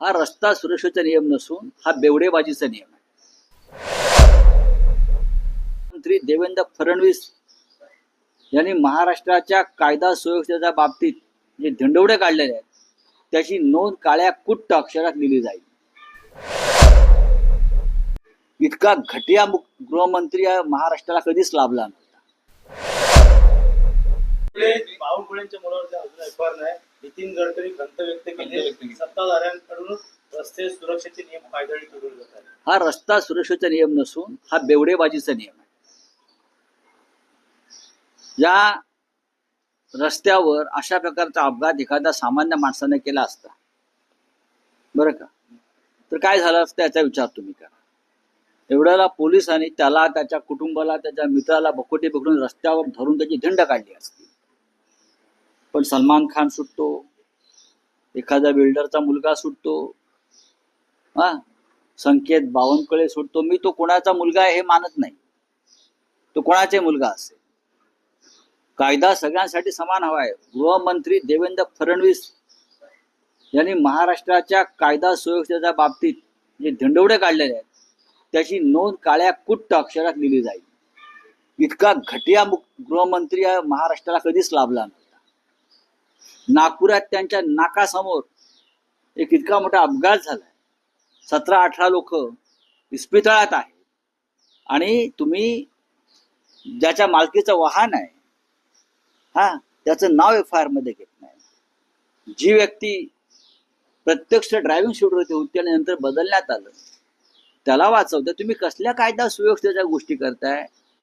हा रस्ता सुरक्षेचा नियम नसून हा बेवडेबाजीचा नियम आहे. मंत्री देवेंद्र फडणवीस यांनी महाराष्ट्राच्या कायदा सुव्यवस्थेच्या बाबतीत जे धंडवडे काढलेले आहेत त्याची नोंद काळ्या कुट्ट अक्षरात लिहिली जाईल. इतका घटिया गृहमंत्री महाराष्ट्राला कधीच लाभला नव्हता. नितीन गडकरी खंत व्यक्त केली. सत्ताधाऱ्यांकडून रस्ते सुरक्षेचे नियम जात आहेत हा रस्ता सुरक्षेचा नियम नसून हा बेवडेबाजीचा नियम आहे. या रस्त्यावर अशा प्रकारचा अपघात एखाद्या सामान्य माणसाने केला असता. बरं का? तर काय झालं असतं याचा विचार तुम्ही करा. एवढ्याला पोलिसांनी त्याला त्याच्या कुटुंबाला त्याच्या मित्राला बकोटे पकडून रस्त्यावर धरून त्याची झंड काढली असती. पण सलमान खान सुटतो. एखादा बिल्डरचा मुलगा सुटतो हा? संकेत बावनकळे सुटतो. मी तो कोणाचा मुलगा आहे हे मानत नाही. तो कोणाचे मुलगा असेल? कायदा सगळ्यांसाठी समान हवा आहे. गृहमंत्री देवेंद्र फडणवीस यांनी महाराष्ट्राच्या कायदा सुव्यवस्थेच्या बाबतीत जे धिंडवडे काढलेले आहेत त्याची नोंद काळ्या कुट्ट अक्षरात लिहिली जाईल. इतका घटिया गृहमंत्री महाराष्ट्राला कधीच लाभला नाही. नागपुरात त्यांच्या नाकासमोर एक इतका मोठा अपघात झालाय. सतरा अठरा लोक इस्पितळात आहे आणि तुम्ही ज्याच्या मालकीचं वाहन आहे हा त्याचं नाव एफ आय आरमध्ये घेत नाही. जी व्यक्ती प्रत्यक्ष ड्रायव्हिंग सीटवरती होती आणि नंतर बदलण्यात आलं. त्याला वाचवतं तुम्ही कसल्या कायदा सुव्यवस्थेच्या गोष्टी करताय?